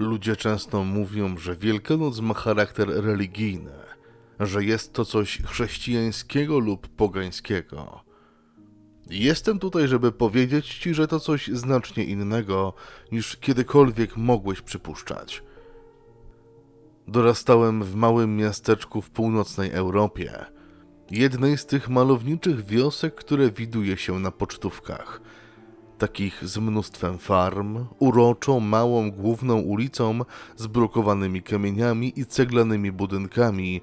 Ludzie często mówią, że Wielkanoc ma charakter religijny, że jest to coś chrześcijańskiego lub pogańskiego. Jestem tutaj, żeby powiedzieć ci, że to coś znacznie innego niż kiedykolwiek mogłeś przypuszczać. Dorastałem w małym miasteczku w północnej Europie, jednej z tych malowniczych wiosek, które widuje się na pocztówkach. Takich z mnóstwem farm, uroczą, małą główną ulicą z brukowanymi kamieniami i ceglanymi budynkami,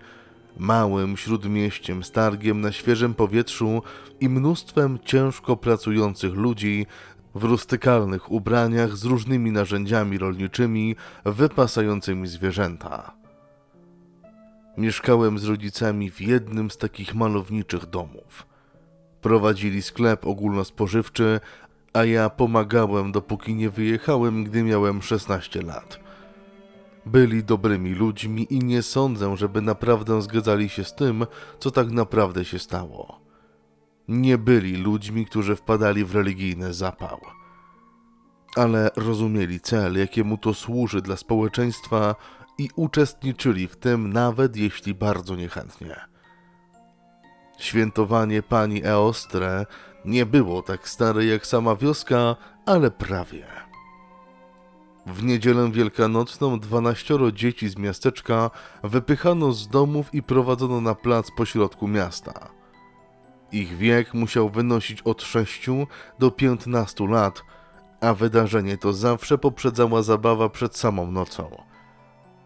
małym śródmieściem z targiem na świeżym powietrzu i mnóstwem ciężko pracujących ludzi w rustykalnych ubraniach z różnymi narzędziami rolniczymi wypasającymi zwierzęta. Mieszkałem z rodzicami w jednym z takich malowniczych domów. Prowadzili sklep ogólnospożywczy, a ja pomagałem dopóki nie wyjechałem, gdy miałem 16 lat. Byli dobrymi ludźmi i nie sądzę, żeby naprawdę zgadzali się z tym, co tak naprawdę się stało. Nie byli ludźmi, którzy wpadali w religijny zapał. Ale rozumieli cel, jakiemu to służy dla społeczeństwa i uczestniczyli w tym, nawet jeśli bardzo niechętnie. Świętowanie pani Eostre nie było tak stare jak sama wioska, ale prawie. W niedzielę wielkanocną dwanaścioro dzieci z miasteczka wypychano z domów i prowadzono na plac pośrodku miasta. Ich wiek musiał wynosić od 6 do 15 lat, a wydarzenie to zawsze poprzedzała zabawa przed samą nocą.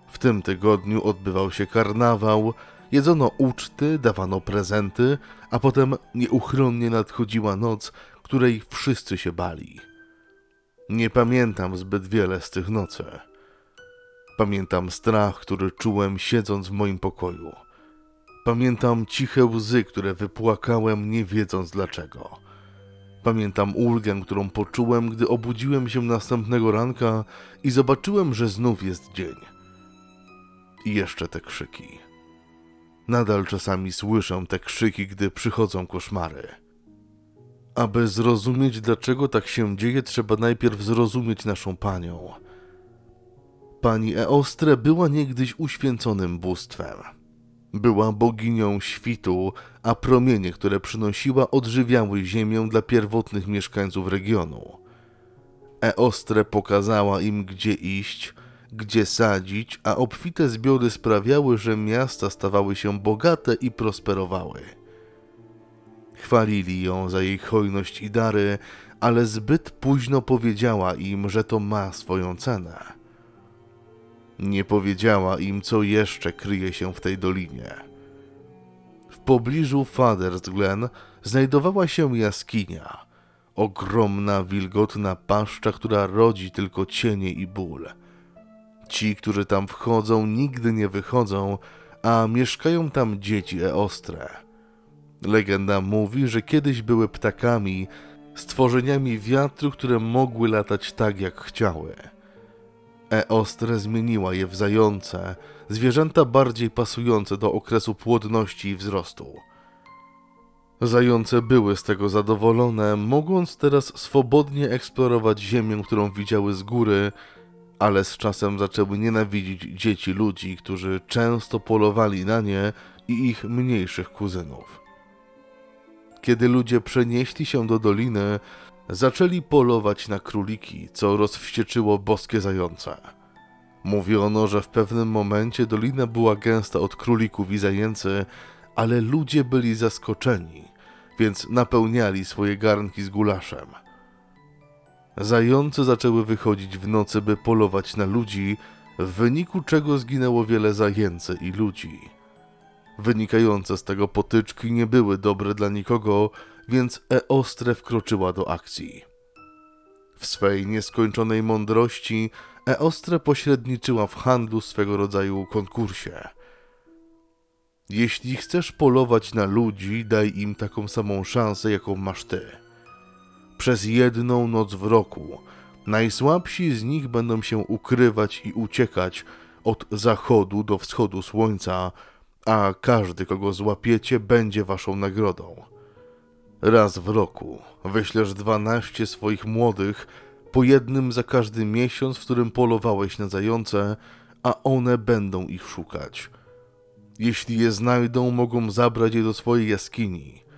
W tym tygodniu odbywał się karnawał, jedzono uczty, dawano prezenty, a potem nieuchronnie nadchodziła noc, której wszyscy się bali. Nie pamiętam zbyt wiele z tych nocy. Pamiętam strach, który czułem siedząc w moim pokoju. Pamiętam ciche łzy, które wypłakałem, nie wiedząc dlaczego. Pamiętam ulgę, którą poczułem, gdy obudziłem się następnego ranka i zobaczyłem, że znów jest dzień. I jeszcze te krzyki. Nadal czasami słyszę te krzyki, gdy przychodzą koszmary. Aby zrozumieć, dlaczego tak się dzieje, trzeba najpierw zrozumieć naszą panią. Pani Eostre była niegdyś uświęconym bóstwem. Była boginią świtu, a promienie, które przynosiła, odżywiały ziemię dla pierwotnych mieszkańców regionu. Eostre pokazała im, gdzie iść, gdzie sadzić, a obfite zbiory sprawiały, że miasta stawały się bogate i prosperowały. Chwalili ją za jej hojność i dary, ale zbyt późno powiedziała im, że to ma swoją cenę. Nie powiedziała im, co jeszcze kryje się w tej dolinie. W pobliżu Father's Glen znajdowała się jaskinia, ogromna, wilgotna paszcza, która rodzi tylko cienie i ból. Ci, którzy tam wchodzą, nigdy nie wychodzą, a mieszkają tam dzieci Eostre. Legenda mówi, że kiedyś były ptakami, stworzeniami wiatru, które mogły latać tak, jak chciały. Eostre zmieniła je w zające, zwierzęta bardziej pasujące do okresu płodności i wzrostu. Zające były z tego zadowolone, mogąc teraz swobodnie eksplorować ziemię, którą widziały z góry, ale z czasem zaczęły nienawidzić dzieci ludzi, którzy często polowali na nie i ich mniejszych kuzynów. Kiedy ludzie przenieśli się do doliny, zaczęli polować na króliki, co rozwścieczyło boskie zające. Mówiono, że w pewnym momencie dolina była gęsta od królików i zajęcy, ale ludzie byli zaskoczeni, więc napełniali swoje garnki z gulaszem. Zające zaczęły wychodzić w nocy, by polować na ludzi, w wyniku czego zginęło wiele zajęcy i ludzi. Wynikające z tego potyczki nie były dobre dla nikogo, więc Eostre wkroczyła do akcji. W swej nieskończonej mądrości Eostre pośredniczyła w handlu swego rodzaju konkursie. Jeśli chcesz polować na ludzi, daj im taką samą szansę, jaką masz ty. Przez jedną noc w roku najsłabsi z nich będą się ukrywać i uciekać od zachodu do wschodu słońca, a każdy, kogo złapiecie, będzie waszą nagrodą. Raz w roku wyślesz dwanaście swoich młodych, Po jednym za każdy miesiąc, w którym polowałeś na zające, a one będą ich szukać. Jeśli je znajdą, mogą zabrać je do swojej jaskini.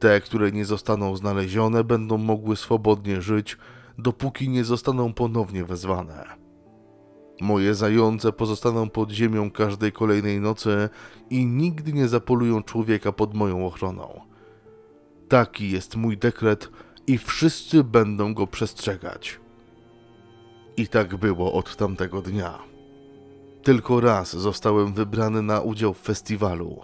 Te, które nie zostaną znalezione, będą mogły swobodnie żyć, dopóki nie zostaną ponownie wezwane. Moje zające pozostaną pod ziemią każdej kolejnej nocy i nigdy nie zapolują człowieka pod moją ochroną. Taki jest mój dekret i wszyscy będą go przestrzegać. I tak było od tamtego dnia. Tylko raz zostałem wybrany na udział w festiwalu.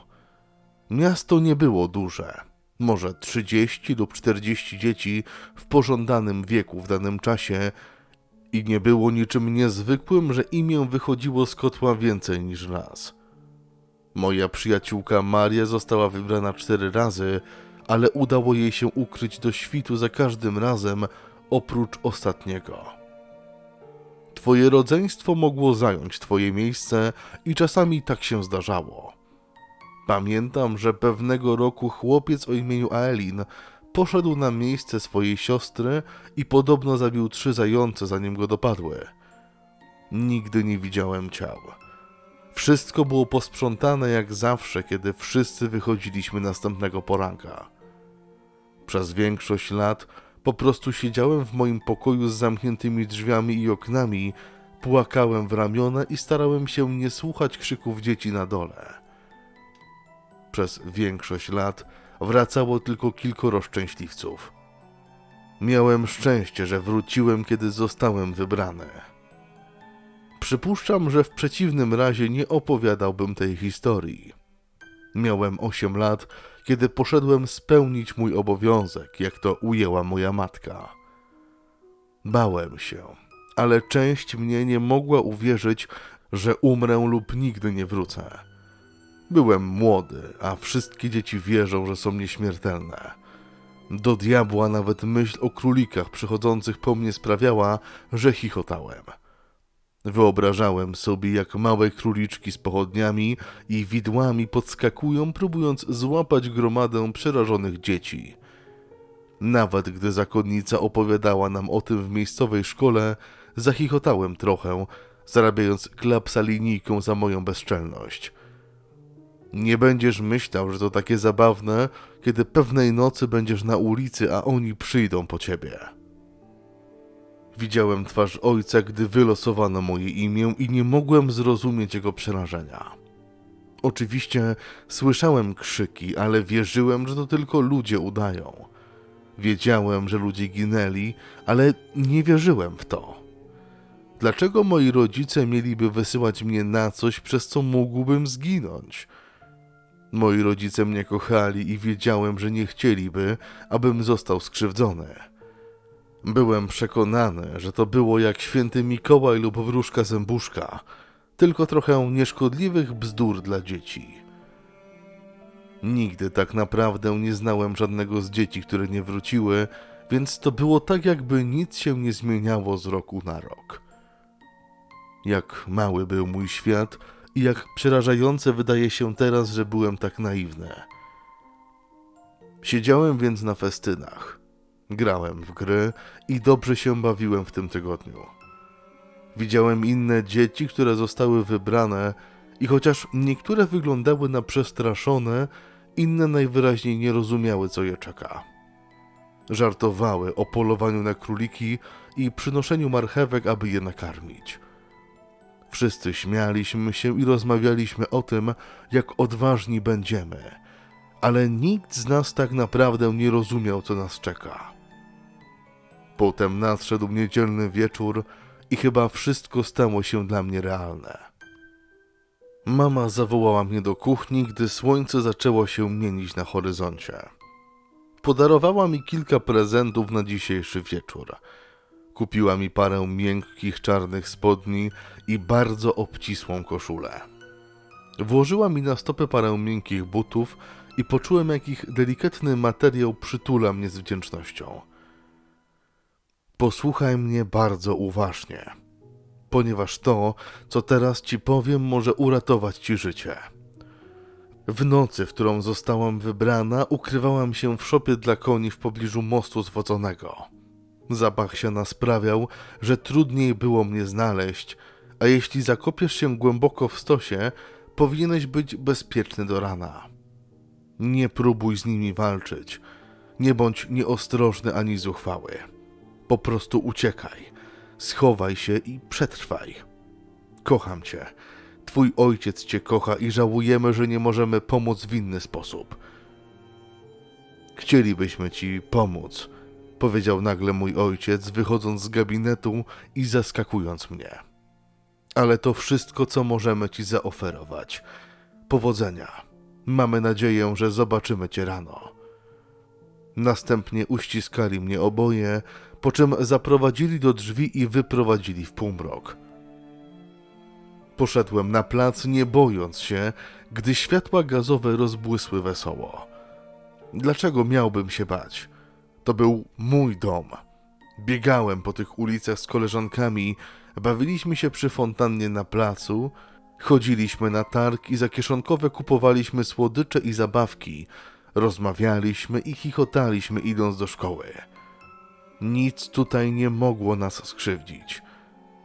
Miasto nie było duże, może 30 lub 40 dzieci w pożądanym wieku w danym czasie i nie było niczym niezwykłym, że imię wychodziło z kotła więcej niż raz. Moja przyjaciółka Maria została wybrana cztery razy, ale udało jej się ukryć do świtu za każdym razem, oprócz ostatniego. Twoje rodzeństwo mogło zająć twoje miejsce i czasami tak się zdarzało. Pamiętam, że pewnego roku chłopiec o imieniu Aelin poszedł na miejsce swojej siostry i podobno zabił trzy zające, zanim go dopadły. Nigdy nie widziałem ciał. Wszystko było posprzątane jak zawsze, kiedy wszyscy wychodziliśmy następnego poranka. Przez większość lat po prostu siedziałem w moim pokoju z zamkniętymi drzwiami i oknami, płakałem w ramiona i starałem się nie słuchać krzyków dzieci na dole. Przez większość lat wracało tylko kilkoro szczęśliwców. Miałem szczęście, że wróciłem, kiedy zostałem wybrany. Przypuszczam, że w przeciwnym razie nie opowiadałbym tej historii. Miałem 8 lat, kiedy poszedłem spełnić mój obowiązek, jak to ujęła moja matka. Bałem się, ale część mnie nie mogła uwierzyć, że umrę lub nigdy nie wrócę. Byłem młody, a wszystkie dzieci wierzą, że są nieśmiertelne. Do diabła nawet myśl o królikach przychodzących po mnie sprawiała, że chichotałem. Wyobrażałem sobie, jak małe króliczki z pochodniami i widłami podskakują, próbując złapać gromadę przerażonych dzieci. Nawet gdy zakonnica opowiadała nam o tym w miejscowej szkole, zachichotałem trochę, zarabiając klapsa linijką za moją bezczelność. Nie będziesz myślał, że to takie zabawne, kiedy pewnej nocy będziesz na ulicy, a oni przyjdą po ciebie. Widziałem twarz ojca, gdy wylosowano moje imię i nie mogłem zrozumieć jego przerażenia. Oczywiście słyszałem krzyki, ale wierzyłem, że to tylko ludzie udają. Wiedziałem, że ludzie ginęli, ale nie wierzyłem w to. Dlaczego moi rodzice mieliby wysyłać mnie na coś, przez co mógłbym zginąć? Moi rodzice mnie kochali i wiedziałem, że nie chcieliby, abym został skrzywdzony. Byłem przekonany, że to było jak święty Mikołaj lub wróżka zębuszka, tylko trochę nieszkodliwych bzdur dla dzieci. Nigdy tak naprawdę nie znałem żadnego z dzieci, które nie wróciły, więc to było tak, jakby nic się nie zmieniało z roku na rok. Jak mały był mój świat i jak przerażające wydaje się teraz, że byłem tak naiwny. Siedziałem więc na festynach. Grałem w gry i dobrze się bawiłem w tym tygodniu. Widziałem inne dzieci, które zostały wybrane i chociaż niektóre wyglądały na przestraszone, inne najwyraźniej nie rozumiały, co je czeka. Żartowały o polowaniu na króliki i przynoszeniu marchewek, aby je nakarmić. Wszyscy śmialiśmy się i rozmawialiśmy o tym, jak odważni będziemy, ale nikt z nas tak naprawdę nie rozumiał, co nas czeka. Potem nadszedł niedzielny wieczór i chyba wszystko stało się dla mnie realne. Mama zawołała mnie do kuchni, gdy słońce zaczęło się mienić na horyzoncie. Podarowała mi kilka prezentów na dzisiejszy wieczór. Kupiła mi parę miękkich czarnych spodni i bardzo obcisłą koszulę. Włożyła mi na stopę parę miękkich butów i poczułem, jak ich delikatny materiał przytula mnie z wdzięcznością. Posłuchaj mnie bardzo uważnie, ponieważ to, co teraz ci powiem, może uratować ci życie. W nocy, w którą zostałam wybrana, ukrywałam się w szopie dla koni w pobliżu mostu zwodzonego. Zapach siana sprawiał, że trudniej było mnie znaleźć, a jeśli zakopiesz się głęboko w stosie, powinieneś być bezpieczny do rana. Nie próbuj z nimi walczyć. Nie bądź nieostrożny ani zuchwały. Po prostu uciekaj, schowaj się i przetrwaj. Kocham cię. Twój ojciec cię kocha i żałujemy, że nie możemy pomóc w inny sposób. Chcielibyśmy ci pomóc, powiedział nagle mój ojciec, wychodząc z gabinetu i zaskakując mnie. Ale to wszystko, co możemy ci zaoferować. Powodzenia. Mamy nadzieję, że zobaczymy cię rano. Następnie uściskali mnie oboje, po czym zaprowadzili do drzwi i wyprowadzili w półmrok. Poszedłem na plac, nie bojąc się, gdy światła gazowe rozbłysły wesoło. Dlaczego miałbym się bać? To był mój dom. Biegałem po tych ulicach z koleżankami, bawiliśmy się przy fontannie na placu, chodziliśmy na targ i za kieszonkowe kupowaliśmy słodycze i zabawki, rozmawialiśmy i chichotaliśmy idąc do szkoły. Nic tutaj nie mogło nas skrzywdzić.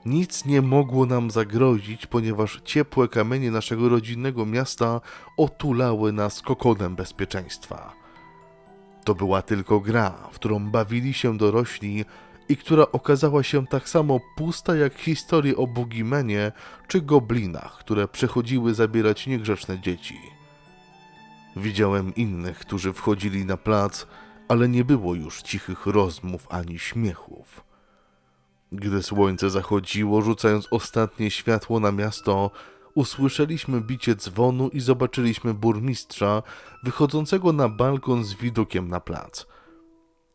Nic nie mogło nam zagrozić, ponieważ ciepłe kamienie naszego rodzinnego miasta otulały nas kokonem bezpieczeństwa. To była tylko gra, w którą bawili się dorośli i która okazała się tak samo pusta jak historie o Bogimenie czy goblinach, które przechodziły zabierać niegrzeczne dzieci. Widziałem innych, którzy wchodzili na plac, ale nie było już cichych rozmów ani śmiechów. Gdy słońce zachodziło, rzucając ostatnie światło na miasto, usłyszeliśmy bicie dzwonu i zobaczyliśmy burmistrza wychodzącego na balkon z widokiem na plac.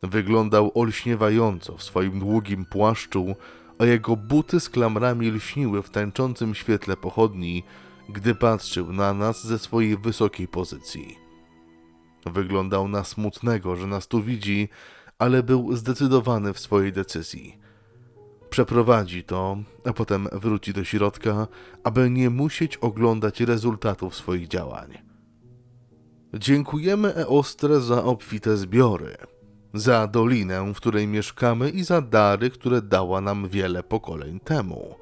Wyglądał olśniewająco w swoim długim płaszczu, a jego buty z klamrami lśniły w tańczącym świetle pochodni, gdy patrzył na nas ze swojej wysokiej pozycji. Wyglądał na smutnego, że nas tu widzi, ale był zdecydowany w swojej decyzji. Przeprowadzi to, a potem wróci do środka, aby nie musieć oglądać rezultatów swoich działań. Dziękujemy Eostre za obfite zbiory, za dolinę, w której mieszkamy i za dary, które dała nam wiele pokoleń temu.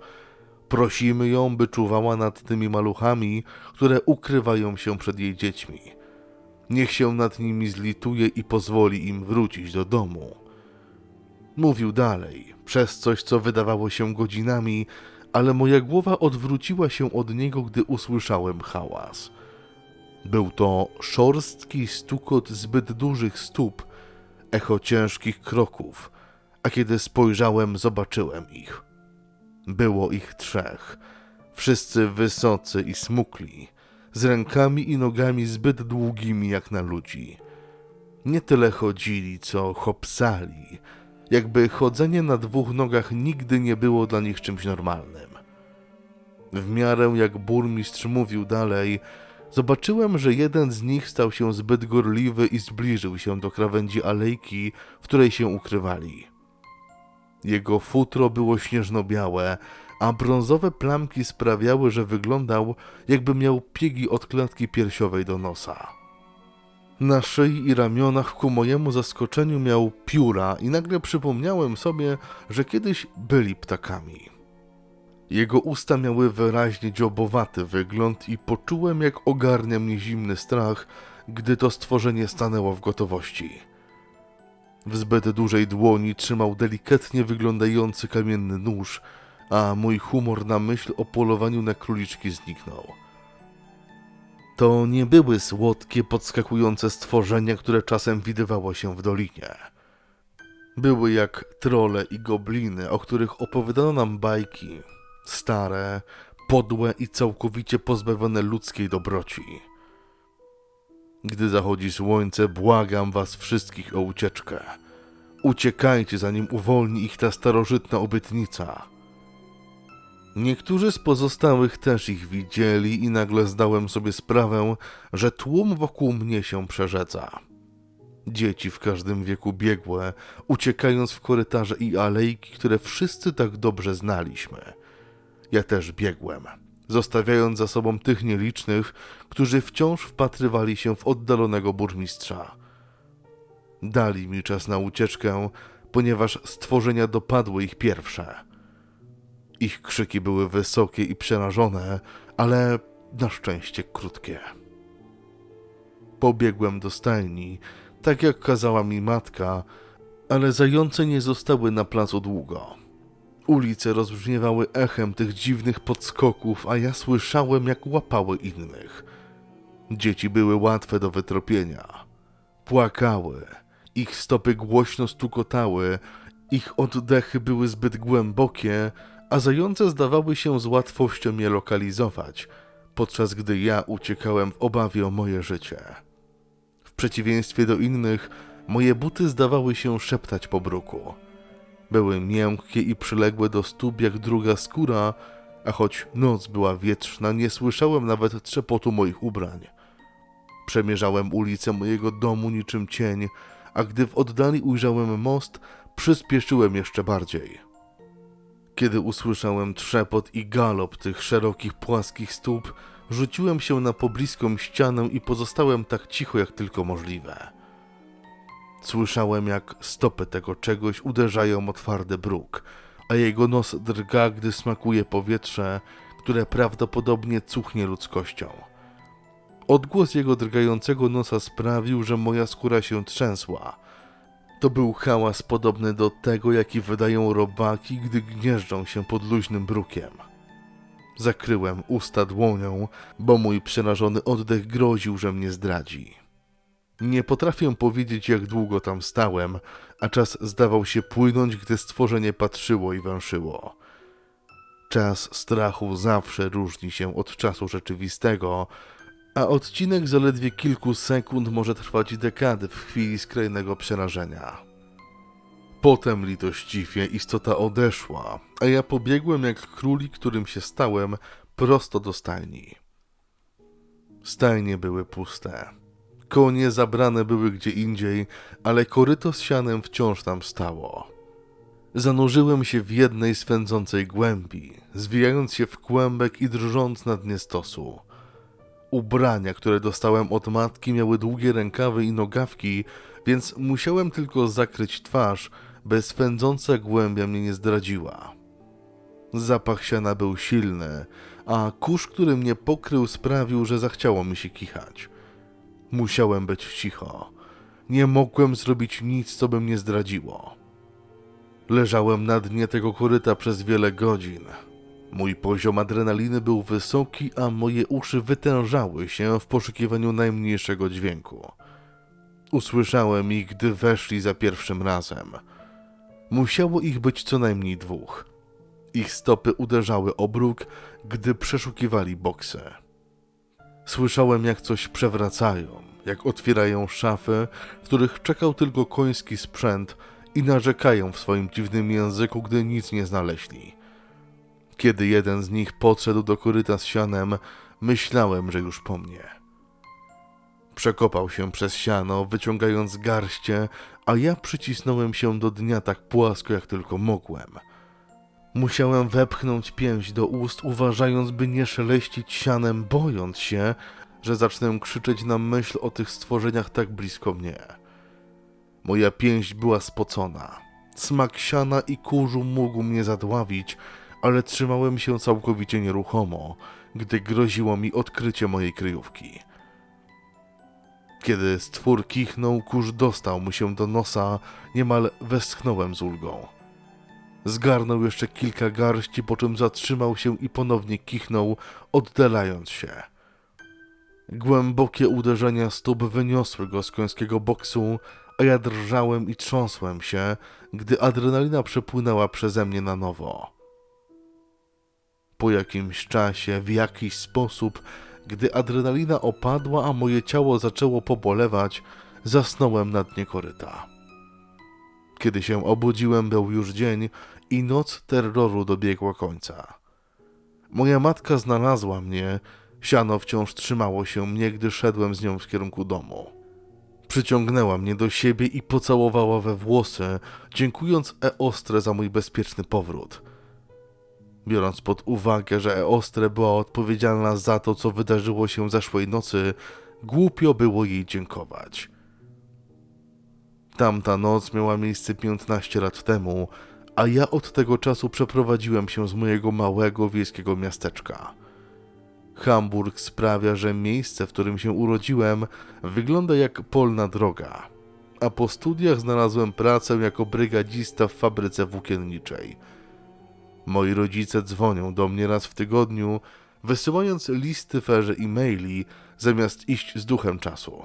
Prosimy ją, by czuwała nad tymi maluchami, które ukrywają się przed jej dziećmi. Niech się nad nimi zlituje i pozwoli im wrócić do domu. Mówił dalej, przez coś, co wydawało się godzinami, ale moja głowa odwróciła się od niego, gdy usłyszałem hałas. Był to szorstki stukot zbyt dużych stóp, echo ciężkich kroków, a kiedy spojrzałem, zobaczyłem ich. Było ich trzech, wszyscy wysocy i smukli, z rękami i nogami zbyt długimi jak na ludzi. Nie tyle chodzili, co hopsali, jakby chodzenie na dwóch nogach nigdy nie było dla nich czymś normalnym. W miarę jak burmistrz mówił dalej, zobaczyłem, że jeden z nich stał się zbyt gorliwy i zbliżył się do krawędzi alejki, w której się ukrywali. Jego futro było śnieżno-białe, a brązowe plamki sprawiały, że wyglądał, jakby miał piegi od klatki piersiowej do nosa. Na szyi i ramionach ku mojemu zaskoczeniu miał pióra i nagle przypomniałem sobie, że kiedyś byli ptakami. Jego usta miały wyraźnie dziobowaty wygląd i poczułem, jak ogarnia mnie zimny strach, gdy to stworzenie stanęło w gotowości. W zbyt dużej dłoni trzymał delikatnie wyglądający kamienny nóż, a mój humor na myśl o polowaniu na króliczki zniknął. To nie były słodkie, podskakujące stworzenia, które czasem widywało się w dolinie. Były jak trole i gobliny, o których opowiadano nam bajki. Stare, podłe i całkowicie pozbawione ludzkiej dobroci. Gdy zachodzi słońce, błagam was wszystkich o ucieczkę. Uciekajcie, zanim uwolni ich ta starożytna obytnica. Niektórzy z pozostałych też ich widzieli i nagle zdałem sobie sprawę, że tłum wokół mnie się przerzedza. Dzieci w każdym wieku biegłe, uciekając w korytarze i alejki, które wszyscy tak dobrze znaliśmy. Ja też biegłem, zostawiając za sobą tych nielicznych, którzy wciąż wpatrywali się w oddalonego burmistrza. Dali mi czas na ucieczkę, ponieważ stworzenia dopadły ich pierwsze. Ich krzyki były wysokie i przerażone, ale na szczęście krótkie. Pobiegłem do stajni, tak jak kazała mi matka, ale zające nie zostały na placu długo. Ulice rozbrzmiewały echem tych dziwnych podskoków, a ja słyszałem, jak łapały innych. Dzieci były łatwe do wytropienia. Płakały, ich stopy głośno stukotały, ich oddechy były zbyt głębokie, a zające zdawały się z łatwością je lokalizować, podczas gdy ja uciekałem w obawie o moje życie. W przeciwieństwie do innych, moje buty zdawały się szeptać po bruku. Były miękkie i przyległe do stóp jak druga skóra, a choć noc była wietrzna, nie słyszałem nawet trzepotu moich ubrań. Przemierzałem ulicę mojego domu niczym cień, a gdy w oddali ujrzałem most, przyspieszyłem jeszcze bardziej. Kiedy usłyszałem trzepot i galop tych szerokich, płaskich stóp, rzuciłem się na pobliską ścianę i pozostałem tak cicho jak tylko możliwe. Słyszałem, jak stopy tego czegoś uderzają o twardy bruk, a jego nos drga, gdy smakuje powietrze, które prawdopodobnie cuchnie ludzkością. Odgłos jego drgającego nosa sprawił, że moja skóra się trzęsła. To był hałas podobny do tego, jaki wydają robaki, gdy gnieżdżą się pod luźnym brukiem. Zakryłem usta dłonią, bo mój przerażony oddech groził, że mnie zdradzi. Nie potrafię powiedzieć, jak długo tam stałem, a czas zdawał się płynąć, gdy stworzenie patrzyło i węszyło. Czas strachu zawsze różni się od czasu rzeczywistego, a odcinek zaledwie kilku sekund może trwać dekady w chwili skrajnego przerażenia. Potem litościwie istota odeszła, a ja pobiegłem jak królik, którym się stałem, prosto do stajni. Stajnie były puste. Konie zabrane były gdzie indziej, ale koryto z sianem wciąż tam stało. Zanurzyłem się w jednej swędzącej głębi, zwijając się w kłębek i drżąc na dnie stosu. Ubrania, które dostałem od matki, miały długie rękawy i nogawki, więc musiałem tylko zakryć twarz, by głębia mnie nie zdradziła. Zapach siana był silny, a kurz, który mnie pokrył, sprawił, że zachciało mi się kichać. Musiałem być cicho. Nie mogłem zrobić nic, co by mnie zdradziło. Leżałem na dnie tego koryta przez wiele godzin. Mój poziom adrenaliny był wysoki, a moje uszy wytężały się w poszukiwaniu najmniejszego dźwięku. Usłyszałem ich, gdy weszli za pierwszym razem. Musiało ich być co najmniej dwóch. Ich stopy uderzały o bruk, gdy przeszukiwali boksy. Słyszałem, jak coś przewracają, jak otwierają szafy, w których czekał tylko koński sprzęt i narzekają w swoim dziwnym języku, gdy nic nie znaleźli. Kiedy jeden z nich podszedł do koryta z sianem, myślałem, że już po mnie. Przekopał się przez siano, wyciągając garście, a ja przycisnąłem się do dnia tak płasko, jak tylko mogłem. Musiałem wepchnąć pięść do ust, uważając, by nie szeleścić sianem, bojąc się, że zacznę krzyczeć na myśl o tych stworzeniach tak blisko mnie. Moja pięść była spocona. Smak siana i kurzu mógł mnie zadławić, ale trzymałem się całkowicie nieruchomo, gdy groziło mi odkrycie mojej kryjówki. Kiedy stwór kichnął, kurz dostał mu się do nosa, niemal westchnąłem z ulgą. Zgarnął jeszcze kilka garści, po czym zatrzymał się i ponownie kichnął, oddalając się. Głębokie uderzenia stóp wyniosły go z końskiego boksu, a ja drżałem i trząsłem się, gdy adrenalina przepłynęła przeze mnie na nowo. Po jakimś czasie, w jakiś sposób, gdy adrenalina opadła, a moje ciało zaczęło pobolewać, zasnąłem na dnie koryta. Kiedy się obudziłem, był już dzień i noc terroru dobiegła końca. Moja matka znalazła mnie, siano wciąż trzymało się mnie, gdy szedłem z nią w kierunku domu. Przyciągnęła mnie do siebie i pocałowała we włosy, dziękując Eostre za mój bezpieczny powrót. Biorąc pod uwagę, że Eostre była odpowiedzialna za to, co wydarzyło się zeszłej nocy, głupio było jej dziękować. Tamta noc miała miejsce 15 lat temu, a ja od tego czasu przeprowadziłem się z mojego małego wiejskiego miasteczka. Hamburg sprawia, że miejsce, w którym się urodziłem, wygląda jak polna droga. A po studiach znalazłem pracę jako brygadzista w fabryce włókienniczej. Moi rodzice dzwonią do mnie raz w tygodniu, wysyłając listy w erze e-maili, zamiast iść z duchem czasu.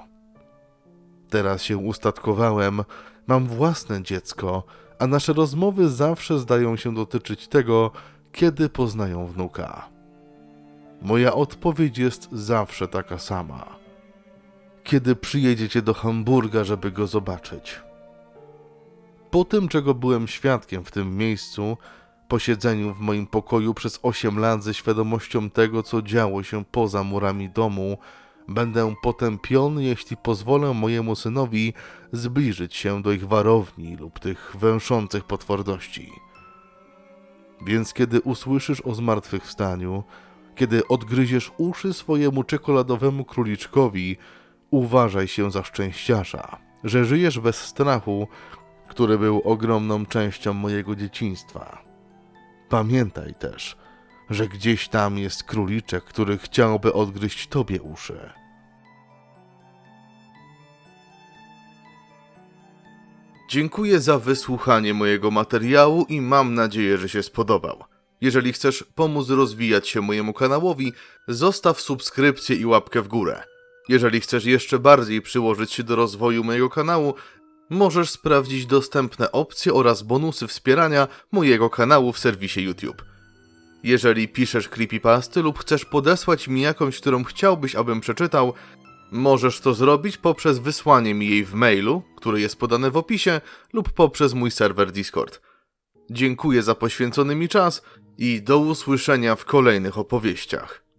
Teraz się ustatkowałem, mam własne dziecko, a nasze rozmowy zawsze zdają się dotyczyć tego, kiedy poznają wnuka. Moja odpowiedź jest zawsze taka sama. Kiedy przyjedziecie do Hamburga, żeby go zobaczyć? Po tym, czego byłem świadkiem w tym miejscu, po siedzeniu w moim pokoju przez 8 lat ze świadomością tego, co działo się poza murami domu, będę potępiony, jeśli pozwolę mojemu synowi zbliżyć się do ich warowni lub tych węszących potworności. Więc kiedy usłyszysz o zmartwychwstaniu, kiedy odgryziesz uszy swojemu czekoladowemu króliczkowi, uważaj się za szczęściarza, że żyjesz bez strachu, który był ogromną częścią mojego dzieciństwa. Pamiętaj też, że gdzieś tam jest króliczek, który chciałby odgryźć tobie uszy. Dziękuję za wysłuchanie mojego materiału i mam nadzieję, że się spodobał. Jeżeli chcesz pomóc rozwijać się mojemu kanałowi, zostaw subskrypcję i łapkę w górę. Jeżeli chcesz jeszcze bardziej przyłożyć się do rozwoju mojego kanału, możesz sprawdzić dostępne opcje oraz bonusy wspierania mojego kanału w serwisie YouTube. Jeżeli piszesz creepypasty lub chcesz podesłać mi jakąś, którą chciałbyś, abym przeczytał, możesz to zrobić poprzez wysłanie mi jej w mailu, który jest podany w opisie, lub poprzez mój serwer Discord. Dziękuję za poświęcony mi czas i do usłyszenia w kolejnych opowieściach.